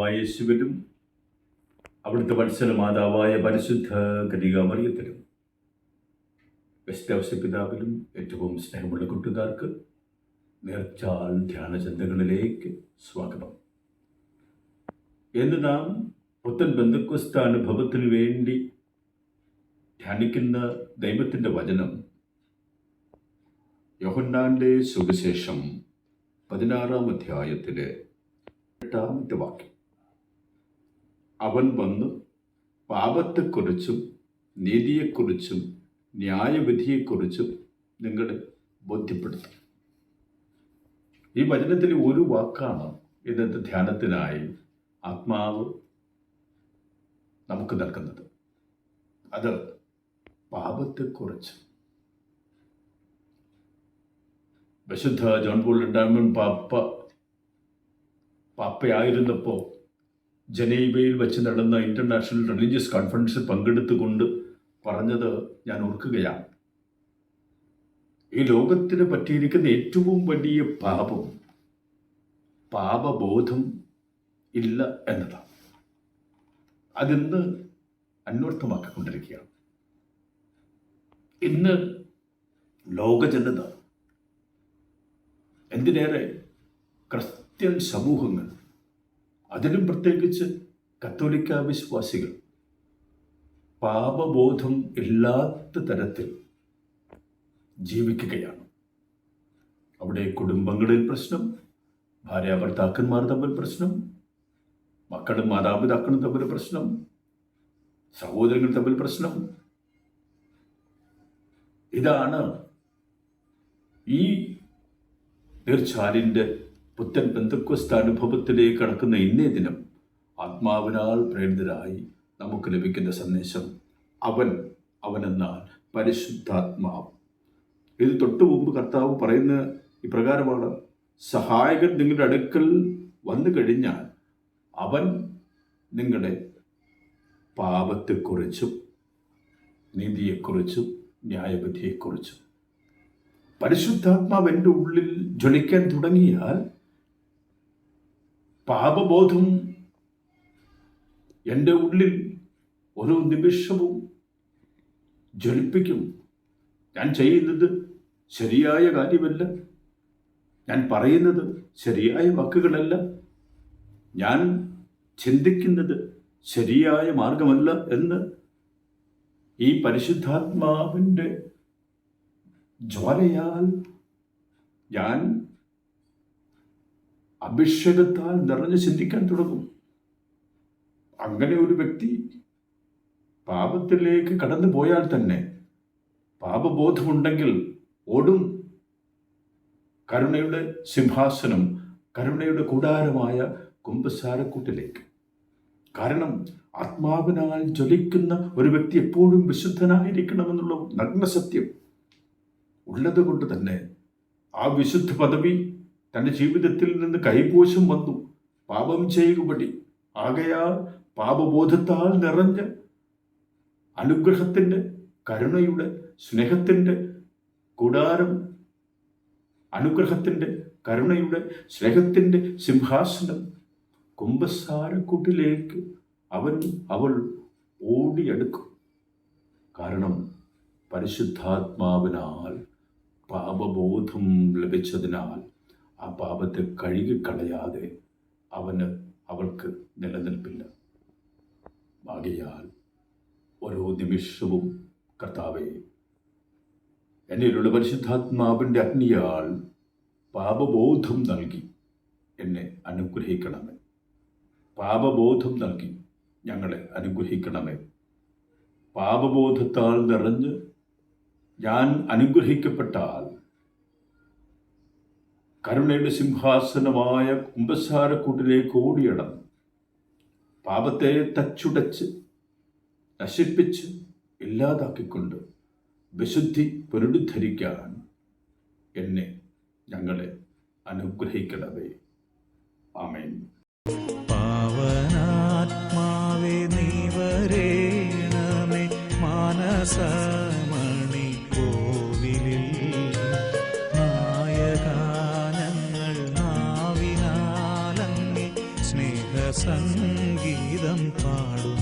കർത്താവായ യേശുവിനും അവിടുത്തെ വത്സല മാതാവായ പരിശുദ്ധ കനികാമറിയത്തിനും വെസ്റ്റ് പിതാവിലും ഏറ്റവും സ്നേഹമുള്ള കൂട്ടുകാർക്ക് നേർച്ചാൽ ധ്യാനചന്തകളിലേക്ക് സ്വാഗതം. എന്ന് നാം പുത്തൻ ബന്ധുക്വസ്ത അനുഭവത്തിനു വേണ്ടി ധ്യാനിക്കുന്ന ദൈവത്തിന്റെ വചനം യോഹന്നാന്റെ സുവിശേഷം പതിനാറാം അധ്യായത്തിലെ എട്ടാമത്തെ വാക്യം. അവൻ വന്ന് പാപത്തെക്കുറിച്ചും നീതിയെക്കുറിച്ചും ന്യായവിധിയെക്കുറിച്ചും നിങ്ങളെ ബോധ്യപ്പെടുത്തും. ഈ വചനത്തിൽ ഒരു വാക്കാണ് ഇന്നത്തെ ധ്യാനത്തിനായി ആത്മാവ് നമുക്ക് നൽകുന്നത്. അത് പാപത്തെക്കുറിച്ച് വിശുദ്ധ ജോൺ പോൾ രണ്ടാമൻ പാപ്പ പാപ്പയായിരുന്നപ്പോൾ ജനീവയിൽ വെച്ച് നടന്ന ഇന്റർനാഷണൽ റിലീജിയസ് കോൺഫറൻസിൽ പങ്കെടുത്തുകൊണ്ട് പറഞ്ഞത് ഞാൻ ഓർക്കുകയാണ്. ഈ ലോകത്തിന് പറ്റിയിരിക്കുന്ന ഏറ്റവും വലിയ പാപം പാപബോധം ഇല്ല എന്നതാണ്. അതിന്ന് അന്വർത്ഥമാക്കിക്കൊണ്ടിരിക്കുകയാണ്. ഇന്ന് ലോക ജനത എന്തിനേറെ ക്രിസ്ത്യൻ സമൂഹങ്ങൾ അതിലും പ്രത്യേകിച്ച് കത്തോലിക്ക വിശ്വാസികൾ. പാപബോധം ഇല്ലാത്ത തരത്തിൽ ജീവിക്കുകയാണ്. അവിടെ കുടുംബങ്ങളിൽ പ്രശ്നം ഭാര്യ ഭർത്താക്കന്മാർ തമ്മിൽ പ്രശ്നം മക്കളും മാതാപിതാക്കളും തമ്മിൽ പ്രശ്നം സഹോദരങ്ങൾ തമ്മിൽ പ്രശ്നം. ഇതാണ് ഈ തീർച്ചാലിന്റെ പുത്തൻ ബന്ധുക്വസ്ത അനുഭവത്തിലേക്ക് കടക്കുന്ന ഇന്നേ ദിനം ആത്മാവിനാൽ പ്രേരിതരായി നമുക്ക് ലഭിക്കുന്ന സന്ദേശം അവൻ അവനെന്നാൽ പരിശുദ്ധാത്മാവ്. ഇത് തൊട്ടു മുമ്പ് കർത്താവ് പറയുന്ന ഇപ്രകാരമാണ്. സഹായകൻ നിങ്ങളുടെ അടുക്കൽ വന്നു കഴിഞ്ഞാൽ അവൻ നിങ്ങളുടെ പാപത്തെക്കുറിച്ചും നീതിയെക്കുറിച്ചും ന്യായവിധിയെക്കുറിച്ചും. പരിശുദ്ധാത്മാവ് എന്റെ ഉള്ളിൽ ജ്വലിക്കാൻ തുടങ്ങിയാൽ പാപബോധം എന്റെ ഉള്ളിൽ ഓരോ നിമിഷവും ജ്വലിപ്പിക്കും. ഞാൻ ചെയ്യുന്നത് ശരിയായ കാര്യമല്ല. ഞാൻ പറയുന്നത് ശരിയായ വാക്കുകളല്ല. ഞാൻ ചിന്തിക്കുന്നത് ശരിയായ മാർഗമല്ല എന്ന് ഈ പരിശുദ്ധാത്മാവിന്റെ ജ്വാലയാൽ ഞാൻ അഭിഷേകത്താൽ നിറഞ്ഞ് ചിന്തിക്കാൻ തുടങ്ങും. അങ്ങനെ ഒരു വ്യക്തി പാപത്തിലേക്ക് കടന്നു പോയാൽ തന്നെ പാപബോധമുണ്ടെങ്കിൽ ഓടും. കരുണയുടെ സിംഹാസനം കരുണയുടെ കൂടാരമായ കുംഭസാരക്കൂട്ടിലേക്ക് കാരണം ആത്മാവിനാൽ ജ്വലിക്കുന്ന ഒരു വ്യക്തി എപ്പോഴും വിശുദ്ധനായിരിക്കണമെന്നുള്ള നഗ്നസത്യം ഉള്ളത് കൊണ്ട് തന്നെ ആ വിശുദ്ധ പദവി തന്റെ ജീവിതത്തിൽ നിന്ന് കൈപോശം വന്നു. പാപം ചെയ്യുകപടി. ആകയാൽ പാപബോധത്താൽ നിറഞ്ഞ അനുഗ്രഹത്തിന്റെ കരുണയുടെ സ്നേഹത്തിന്റെ കൂടാരം അനുഗ്രഹത്തിന്റെ കരുണയുടെ സ്നേഹത്തിന്റെ സിംഹാസനം കുംഭസാരക്കൂട്ടിലേക്ക് അവൻ അവൾ ഓടിയെടുക്കും. കാരണം പരിശുദ്ധാത്മാവിനാൽ പാപബോധം ലഭിച്ചതിനാൽ ആ പാപത്തെ കഴുകിക്കളയാതെ അവന് അവൾക്ക് നിലനിൽപ്പില്ല. ആകയാൽ ഓരോ നിമിഷവും കർത്താവെ എന്നിലുള്ള പരിശുദ്ധാത്മാവിന്റെ അഗ്നിയാൽ പാപബോധം നൽകി എന്നെ അനുഗ്രഹിക്കണമേ. പാപബോധം നൽകി ഞങ്ങളെ അനുഗ്രഹിക്കണമേ. പാപബോധത്താൽ നിറഞ്ഞ് ഞാൻ അനുഗ്രഹിക്കപ്പെട്ടാൽ കരുണയുടെ സിംഹാസനമായ കുംഭസാരക്കൂട്ടിലേക്ക് ഓടിയടന്നു. പാപത്തെ തച്ചുടച്ച് നശിപ്പിച്ച് ഇല്ലാതാക്കിക്കൊണ്ട് വിശുദ്ധി പുനരുദ്ധരിക്കാൻ എന്നെ ഞങ്ങളെ അനുഗ്രഹിക്കണമേ. സംഗീതം പാടുന്നു